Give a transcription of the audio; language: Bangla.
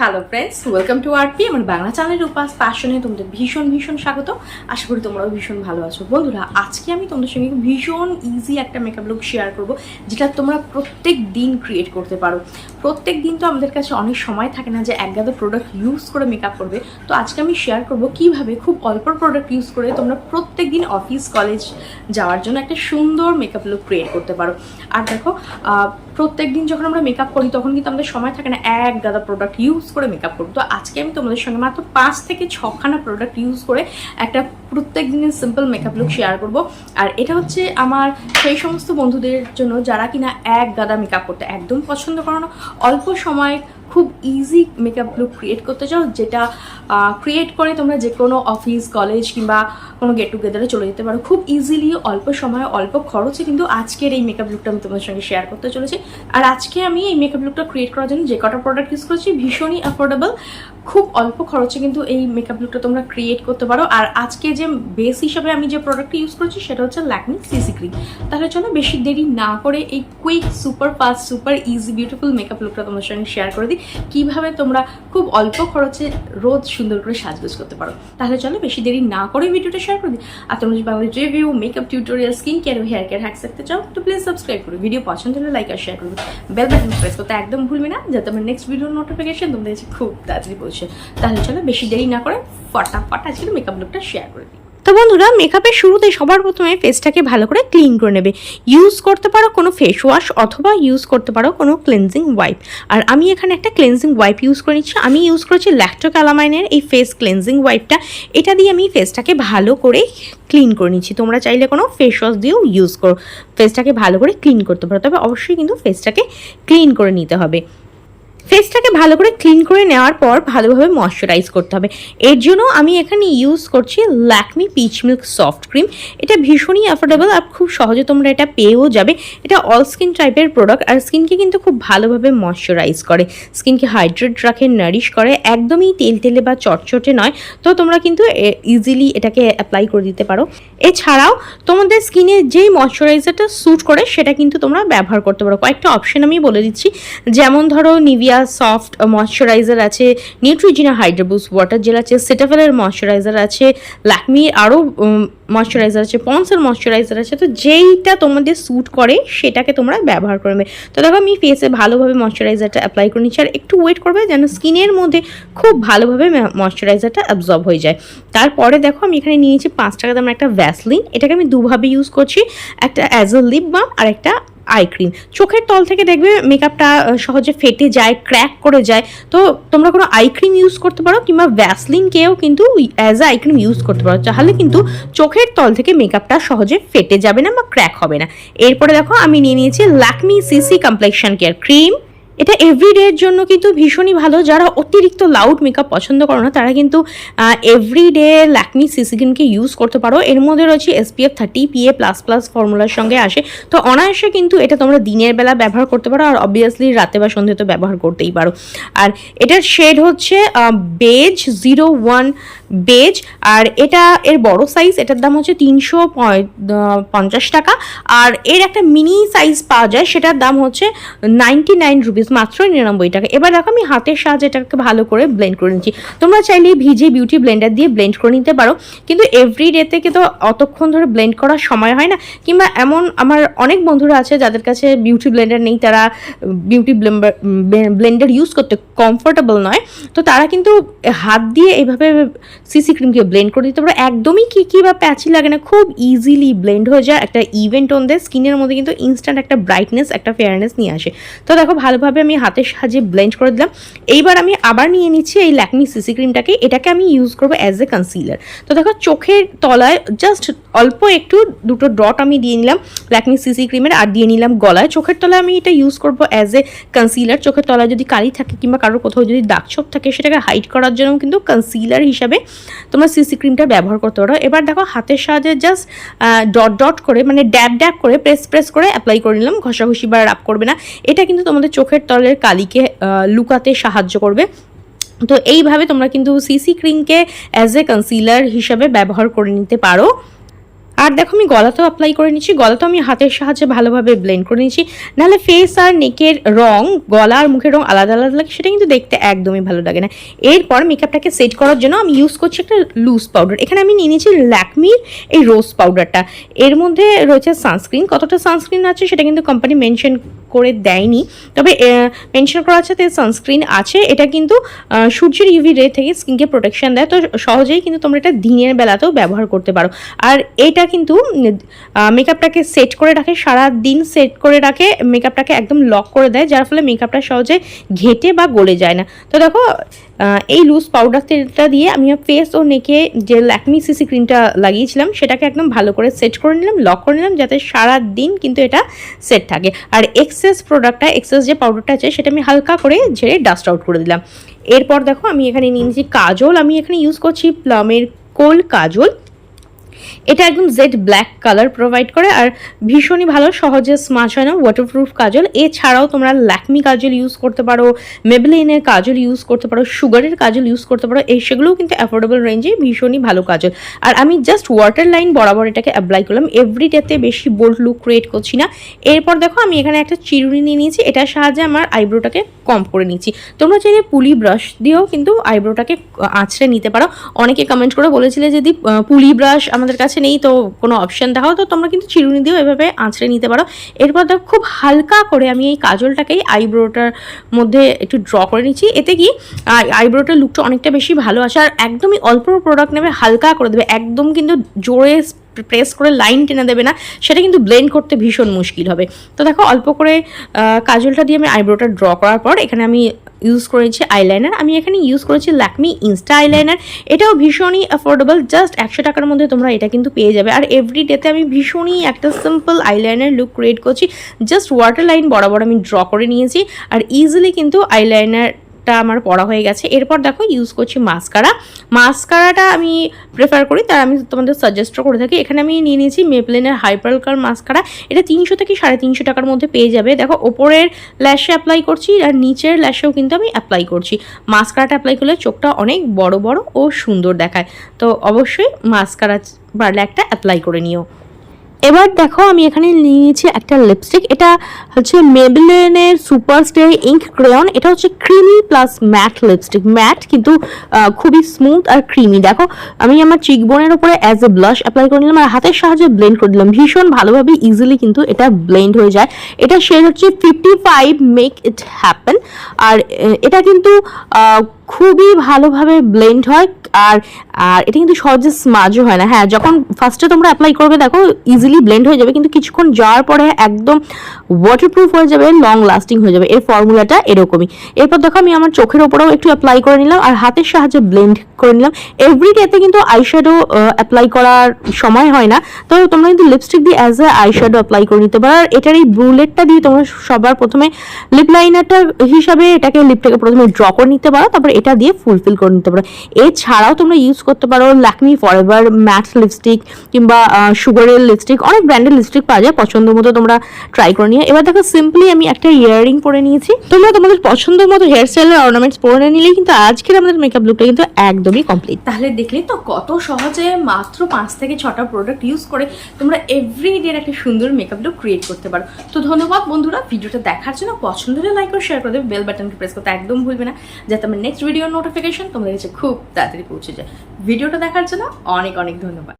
Hello friends welcome to R P আমার বাংলা চ্যানেলের উপাস প্যাশনে তোমাদের ভীষণ ভীষণ স্বাগত। আশা করি তোমরাও ভীষণ ভালো আছো। বন্ধুরা, আজকে আমি তোমাদের সঙ্গে ভীষণ ইজি একটা মেকআপ লুক শেয়ার করব, যেটা তোমরা প্রত্যেক দিন ক্রিয়েট করতে পারো। প্রত্যেক দিন তো আমাদের কাছে অনেক সময় থাকে না যে এক গাদা প্রোডাক্ট ইউজ করে মেকআপ করবে। তো আজকে আমি শেয়ার করব কীভাবে খুব অল্প প্রোডাক্ট ইউজ করে তোমরা প্রত্যেক দিন অফিস কলেজ যাওয়ার জন্য একটা সুন্দর মেকআপ লুক ক্রিয়েট করতে পারো। আর দেখো প্রত্যেক দিন যখন আমরা মেকআপ করি, তখন কিন্তু আমাদের সময় থাকে না এক গাদা প্রোডাক্ট ইউজ করে মেকআপ করব। তো আজকে আমি তোমাদের সঙ্গে মাত্র পাঁচ থেকে ছখানা প্রোডাক্ট ইউজ করে একটা প্রত্যেক দিনের সিম্পল মেকআপ লুক শেয়ার করব। আর এটা হচ্ছে আমার সেই সমস্ত বন্ধুদের জন্য যারা কিনা এক গাদা মেকআপ করতে একদম পছন্দ করো না, অল্প সময় খুব ইজি মেকআপ লুক ক্রিয়েট করতে চাও, যেটা ক্রিয়েট করে তোমরা যে কোনো অফিস কলেজ কিংবা কোনো গেট টুগেদারে চলে যেতে পারো। খুব ইজিলি অল্প সময়ে, অল্প খরচে কিন্তু আজকের এই মেকআপ লুকটা আমি তোমাদের সঙ্গে শেয়ার করতে চলেছি। আর আজকে আমি এই মেকআপ লুকটা ক্রিয়েট করার জন্য যে কটা প্রোডাক্ট ইউজ করেছি, ভীষণই অ্যাফোর্ডেবল খুব অল্প খরচে কিন্তু এই মেকআপ লুকটা তোমরা ক্রিয়েট করতে পারো। আর আজকে যে বেস হিসাবে আমি যে প্রোডাক্টটা ইউজ করেছি, সেটা হচ্ছে ল্যাকমি সিসি ক্রিম তাহলে চলো বেশি দেরি না করে এই quick super fast super easy beautiful makeup লুকটা তোমাদের সঙ্গে শেয়ার করে দিই। কীভাবে তোমরা খুব অল্প খরচে রোজ সুন্দর করে সাজগোজ করতে পারো। তাহলে চলো বেশি দেরি না করে ভিডিওটা শেয়ার করে দিই আর তোমরা যদি Bangla review makeup tutorial skin care hair care hack থাকতে চাও, তো প্লিজ সাবস্ক্রাইব করো। ভিডিও পছন্দ হলে লাইক আর শেয়ার করবে বেল বাটন প্রেস করতে একদম ভুলবে না, যাতে আমার নেক্সট ভিডিওর নোটিফিকেশন তোমাদের কাছে খুব তাড়াতাড়ি পৌঁছে। তাহলে চলো বেশি দেরি না করে ফটাফট আজকে মেকআপ লুকটা শেয়ার করে দিই। তো বন্ধুরা মেকআপের শুরুতে সবার প্রথমে ফেসটাকে ভালো করে ক্লিন করে নেবে। ইউজ করতে পারো কোনো ফেস ওয়াশ অথবা ইউজ করতে পারো কোনো ক্লেনজিং ওয়াইপ আর আমি এখানে একটা ক্লেনজিং ওয়াইপ ইউজ করে নিচ্ছি। আমি ইউজ করেছি ল্যাক্টোক্যালামাইনের এই ফেস ক্লেনজিং ওয়াইপটা এটা দিয়ে আমি ফেসটাকে ভালো করে ক্লিন করে নিচ্ছি। তোমরা চাইলে কোনো ফেস ওয়াশ দিয়েও ইউজ করো। ফেসটাকে ভালো করে ক্লিন করতে পারো। তবে অবশ্যই কিন্তু ফেসটাকে ক্লিন করে নিতে হবে। ফেসটাকে ভালো করে ক্লিন করে নেওয়ার পর ভালোভাবে ময়শ্চারাইজ করতে হবে। এর জন্য আমি এখানে ইউজ করছি Lakme peach milk soft cream এটা ভীষণই অ্যাফোর্ডেবল আর খুব সহজে তোমরা এটা পেয়েও যাবে। এটা অল স্কিন টাইপের প্রোডাক্ট আর স্কিনকে কিন্তু খুব ভালোভাবে ময়শ্চারাইজ করে। স্কিনকে হাইড্রেট রাখে নারিশ করে। একদমই তেল তেলে বা চটচটে নয়। তো তোমরা কিন্তু ইজিলি এটাকে অ্যাপ্লাই করে দিতে পারো। এছাড়াও তোমাদের স্কিনে যেই ময়শ্চারাইজারটা স্যুট করে, সেটা কিন্তু তোমরা ব্যবহার করতে পারো। কয়েকটা অপশন আমি বলে দিচ্ছি। যেমন ধরো নিভিয়া সফট ময়শ্চারাইজার আছে, Neutrogena hydro boost water gel আছে, সেটাফেলের ময়শ্চারাইজার আছে, ল্যাকমি আরও ময়শ্চারাইজার আছে, পন্সের ময়শ্চারাইজার আছে, তো যেইটা তোমাদের স্যুট করে সেটাকে তোমরা ব্যবহার করবে। তো দেখো আমি ফেসে ভালোভাবে ময়শ্চারাইজারটা অ্যাপ্লাই করে নিচ্ছি, আর একটু ওয়েট করবে যেন স্কিনের মধ্যে খুব ভালোভাবে ময়শ্চারাইজারটা অ্যাবজর্ব হয়ে যায়। তারপরে দেখো আমি এখানে নিয়েছি পাঁচ টাকা দামের একটা ভ্যাসলিন এটাকে আমি দুভাবে ইউজ করছি, একটা অ্যাজ এ লিপ বাম আর একটা আই ক্রিম চোখের তল থেকে দেখবে মেকআপটা সহজে ফেটে যায় ক্র্যাক করে যায়। তো তোমরা কোনো আই ক্রিম ইউজ করতে পারো, কিংবা ভ্যাসলিনকেও কিন্তু অ্যাজ আই ক্রিম ইউজ করতে পারো। তাহলে কিন্তু চোখের তল থেকে মেকআপটা সহজে ফেটে যাবে না বা ক্র্যাক হবে না। এরপরে দেখো, আমি নিয়ে নিয়েছি Lakme CC complexion care cream এটা এভরিডে এর জন্য কিন্তু ভীষণই ভালো। যারা অতিরিক্ত লাউড মেকআপ পছন্দ করো না, তারা কিন্তু এভরিডে ল্যাকমি সিসি ক্রিমকে ইউজ করতে পারো। এর মধ্যে রয়েছে SPF thirty PA plus plus ফর্মুলার সঙ্গে আসে। তো অনায়াসে কিন্তু এটা তোমরা দিনের বেলা ব্যবহার করতে পারো আর অবভিয়াসলি রাতে বা সন্ধ্যে তো ব্যবহার করতেই পারো। আর এটার শেড হচ্ছে বেজ জিরো ওয়ান বেজ, আর এটা এর বড় সাইজ এটার দাম হচ্ছে তিনশো পঞ্চাশ টাকা। আর এর একটা মিনি সাইজ পাওয়া যায়, সেটার দাম হচ্ছে নাইনটি নাইন রুপিস মাত্র নিরানব্বই টাকা। এবার দেখো আমি হাতের সাহায্যে এটাকে ভালো করে ব্লেন্ড করে নিচ্ছি। তোমরা চাইলে ভিজে বিউটি ব্লেন্ডার দিয়ে ব্লেন্ড করে নিতে পারো, কিন্তু এভরি ডে থেকে তো অতক্ষণ ধরে ব্লেন্ড করার সময় হয় না। কিংবা এমন আমার অনেক বন্ধুরা আছে, যাদের কাছে বিউটি ব্লেন্ডার নেই, তারা বিউটি ব্লেন্ডার ইউজ করতে কমফোর্টেবল নয়। তো তারা কিন্তু হাত দিয়ে এইভাবে সিসি ক্রিমকে ব্লেন্ড করে দিতে পারো একদমই কী কী বা প্যাচি লাগে না, খুব ইজিলি ব্লেন্ড হয়ে যায়। একটা ইভেন্ট অন দেয় স্কিনের মধ্যে কিন্তু ইনস্ট্যান্ট একটা ব্রাইটনেস একটা ফেয়ারনেস নিয়ে আসে। তো দেখো, ভালোভাবে আমি হাতের সাহায্যে ব্লেন্ড করে দিলাম। এইবার আমি আবার নিয়ে নিচ্ছি এই ল্যাকমি সিসি ক্রিমটাকে এটাকে আমি ইউজ করব অ্যাজ এ কনসিলার তো দেখো, চোখের তলায় জাস্ট অল্প একটু, দুটো ডট আমি দিয়ে নিলাম ল্যাকমি সিসি ক্রিমের আর দিয়ে নিলাম গলায়। চোখের তলায় আমি এটা ইউজ করব অ্যাজ এ কনসিলার চোখের তলায় যদি কালি থাকে কিংবা কারোর কোথাও যদি দাগ ছোপ থাকে, সেটাকে হাইড করার জন্য কিন্তু কনসিলার হিসাবে তোমরা সিসি ক্রিমটা ব্যবহার করতে পারো। এবার দেখো হাতের সাহায্যে জাস্ট ডট ডট করে মানে ড্যাপ ড্যাব করে প্রেস প্রেস করে অ্যাপ্লাই করে নিলাম। ঘষাঘষি বা রাপ করবে না। এটা কিন্তু তোমাদের চোখের তলের কালিকে লুকাতে সাহায্য করবে। তো এইভাবে তোমরা কিন্তু সিসি ক্রিমকে অ্যাজ এ কনসিলার হিসাবে ব্যবহার করে নিতে পারো। আর দেখো আমি গলাতেও অ্যাপ্লাই করে নিচ্ছি, গলাতেও আমি হাতের সাহায্যে ভালোভাবে ব্লেন্ড করে নিচ্ছি। নাহলে ফেস আর নেকের রং, গলা আর মুখের রং আলাদা আলাদা লাগে, সেটা কিন্তু দেখতে একদমই ভালো লাগে না। এরপর মেকআপটাকে সেট করার জন্য আমি ইউজ করছি একটা লুজ পাউডার এখানে আমি নিয়ে নিয়েছি ল্যাকমির এই রোজ পাউডারটা এর মধ্যে রয়েছে সানস্ক্রিন কতটা সানস্ক্রিন আছে সেটা কিন্তু কোম্পানি মেনশন করে দেয়নি। তবে মেনশন করা আছে সানস্ক্রিন আছে। এটা কিন্তু সূর্যের ইউভি রে থেকে স্কিনকে প্রোটেকশন দেয়। তো সহজেই কিন্তু তোমরা এটা দিনের বেলাতেও ব্যবহার করতে পারো। আর এটা কিন্তু মেকআপটাকে সেট করে রাখে সারা দিন সেট করে রাখে মেকআপটাকে একদম লক করে দেয়, যার ফলে মেকআপটা সহজে ঘেটে বা গলে যায় না। তো দেখো এই লুজ পাউডার তেলটা দিয়ে আমি ফেস ও নেকে যে ল্যাকমি সিসি ক্রিমটা লাগিয়েছিলাম, সেটাকে একদম ভালো করে সেট করে নিলাম লক করে নিলাম, যাতে সারা দিন কিন্তু এটা সেট থাকে। আর এক্সেস প্রোডাক্টটা এক্সেস যে পাউডারটা আছে, সেটা আমি হালকা করে ঝেড়ে ডাস্ট আউট করে দিলাম। এরপর দেখো, আমি এখানে নিয়ে নিয়েছি কাজল। আমি এখানে ইউজ করছি প্লামের কোল কাজল। এটা একদম জেড ব্ল্যাক কালার প্রোভাইড করে আর ভীষণই ভালো, সহজে স্মাচ হয় না ওয়াটারপ্রুফ কাজল। এছাড়াও তোমরা ল্যাকমি কাজল ইউজ করতে পারো মেবলিনের কাজল ইউজ করতে পারো সুগারের কাজল ইউজ করতে পারো, এই সেগুলোও কিন্তু অ্যাফোর্ডেবল রেঞ্জে ভীষণই ভালো কাজল। আর আমি জাস্ট ওয়াটার লাইন বরাবর এটাকে অ্যাপ্লাই করলাম। এভরি ডেতে বেশি বোল্ড লুক ক্রিয়েট করছি না। এরপর দেখো, আমি এখানে একটা চিরুনি নিয়ে নিয়েছি, এটার সাহায্যে আমার আইব্রোটাকে কম করে নিচ্ছি। তোমরা চাইলে পুলি ব্রাশ দিয়েও কিন্তু আইব্রোটাকে আঁচড়ে নিতে পারো। অনেকে কমেন্ট করে বলেছিলে যদি পুলি ব্রাশ আমাদের কাছে নেই, তো কোনো অপশান দেখাও, তো তোমরা কিন্তু চিরুনি দিয়েও এভাবে আঁচড়ে নিতে পারো। এরপর দেখো খুব হালকা করে আমি এই কাজলটাকেই আইব্রোটার মধ্যে একটু ড্র করে নিচ্ছি। এতে কি আইব্রোটার লুকটা অনেকটা বেশি ভালো আসে। আর একদমই অল্প প্রোডাক্ট নেবে, হালকা করে দেবে। একদম কিন্তু জোরে প্রেস করে লাইন টেনে দেবে না, সেটা কিন্তু ব্লেন্ড করতে ভীষণ মুশকিল হবে। তো দেখো, অল্প করে কাজলটা দিয়ে আমি আইব্রোটা ড্র করার পর, এখানে আমি ইউজ করেছি আইলাইনার আমি এখানে ইউজ করেছি ল্যাকমি ইনস্টা আইলাইনার এটাও ভীষণই অ্যাফোর্ডেবল জাস্ট একশো টাকার মধ্যে তোমরা এটা কিন্তু পেয়ে যাবে। আর এভরি ডেতে আমি ভীষণই একটা সিম্পল আইলাইনার লুক ক্রিয়েট করছি। জাস্ট ওয়াটার লাইন বরাবর আমি ড্র করে নিয়েছি। আর ইজিলি কিন্তু আইলাইনার টা আমার পড়া হয়ে গেছে। এরপর দেখো ইউজ করছি মাস্কারা মাস্কারাটা আমি প্রেফার করি, তার আমি তোমাদের সাজেস্টও করে থাকি। এখানে আমি নিয়ে নিয়েছি মেপলেনের হাইপারকার মাস্কারা এটা তিনশো থেকে সাড়ে তিনশো টাকার মধ্যে পেয়ে যাবে। দেখো, ওপরের ল্যাশে অ্যাপ্লাই করছি আর নিচের ল্যাশেও কিন্তু আমি অ্যাপ্লাই করছি। মাস্কারাটা অ্যাপ্লাই করলে চোখটা অনেক বড় বড় ও সুন্দর দেখায়। তো অবশ্যই মাস্কারা একটা অ্যাপ্লাই করে নিও। এবার দেখো আমি এখানে নিয়ে নিয়েছি একটা লিপস্টিক এটা হচ্ছে মেবলিনের সুপার স্টে ইঙ্ক ক্রেয়ন এটা হচ্ছে creamy plus matte lipstick matte কিন্তু খুবই স্মুথ আর ক্রিমি দেখো, আমি আমার চিকবোনের উপরে অ্যাজ এ ব্লাশ অ্যাপ্লাই করে নিলাম আর হাতের সাহায্যে ব্লেন্ড করে দিলাম। ভীষণ ভালোভাবে ইজিলি কিন্তু এটা ব্লেন্ড হয়ে যায়। এটা শেড হচ্ছে fifty five make it happen আর এটা কিন্তু খুবই ভালোভাবে ব্লেন্ড হয়। আর আর এটা কিন্তু সহজে স্মাজও হয় না। হ্যাঁ যখন ফার্স্টে তোমরা অ্যাপ্লাই করবে, দেখো ইজিলি ব্লেন্ড হয়ে যাবে, কিন্তু কিছুক্ষণ যাওয়ার পরে একদম ওয়াটারপ্রুফ হয়ে যাবে লং লাস্টিং হয়ে যাবে। এর ফর্মুলাটা এরকমই। এরপর দেখো আমি আমার চোখের ওপরেও একটু অ্যাপ্লাই করে নিলাম আর হাতের সাহায্যে ব্লেন্ড করে নিলাম। এভরি ডেতে কিন্তু আইশ্যাডো অ্যাপ্লাই করার সময় হয় না তো তোমরা কিন্তু লিপস্টিক দিয়ে অ্যাজ এ আইশ্যাডো অ্যাপ্লাই করে নিতে পারো। আর এটার এই ব্রুলেটটা দিয়ে তোমরা সবার প্রথমে লিপ লাইনারটা হিসাবে এটাকে লিপটাকে প্রথমে ড্র করে নিতে পারো, তারপর এটা দিয়ে ফুলফিল করে নিতে পারো। এছাড়াও তোমরা ইউজ করতে পারো ল্যাকমি ফরএভার ম্যাট লিপস্টিক কিংবা সুগারের লিপস্টিক অনেক ব্র্যান্ডের লিপস্টিক পাওয়া যায়, পছন্দ মতো তোমরা ট্রাই করে নিও। এবার দেখো সিম্পলি আমি একটা ইয়ারিং পরে নিয়েছি। তোমরা তোমাদের পছন্দ মতো হেয়ার স্টাইলের অর্নামেন্টস পরে নিলেই কিন্তু আজকের আমাদের মেকআপ লুকটা কিন্তু একদমই কমপ্লিট তাহলে দেখলে তো কত সহজে মাত্র পাঁচ থেকে ছটা প্রোডাক্ট ইউজ করে তোমরা এভরি ডে একটা সুন্দর মেকআপ লুক ক্রিয়েট করতে পারো। তো ধন্যবাদ বন্ধুরা, ভিডিওটা দেখার জন্য পছন্দ হলে লাইক ও শেয়ার করে দেবে বেল বাটনকে প্রেস করতে একদম ভুলবে না, যাতে আমার নেক্সট ভিডিও নোটিফিকেশন তোমাদের কাছে খুব তাড়াতাড়ি পৌঁছে যায়। ভিডিওটা দেখার জন্য অনেক অনেক ধন্যবাদ।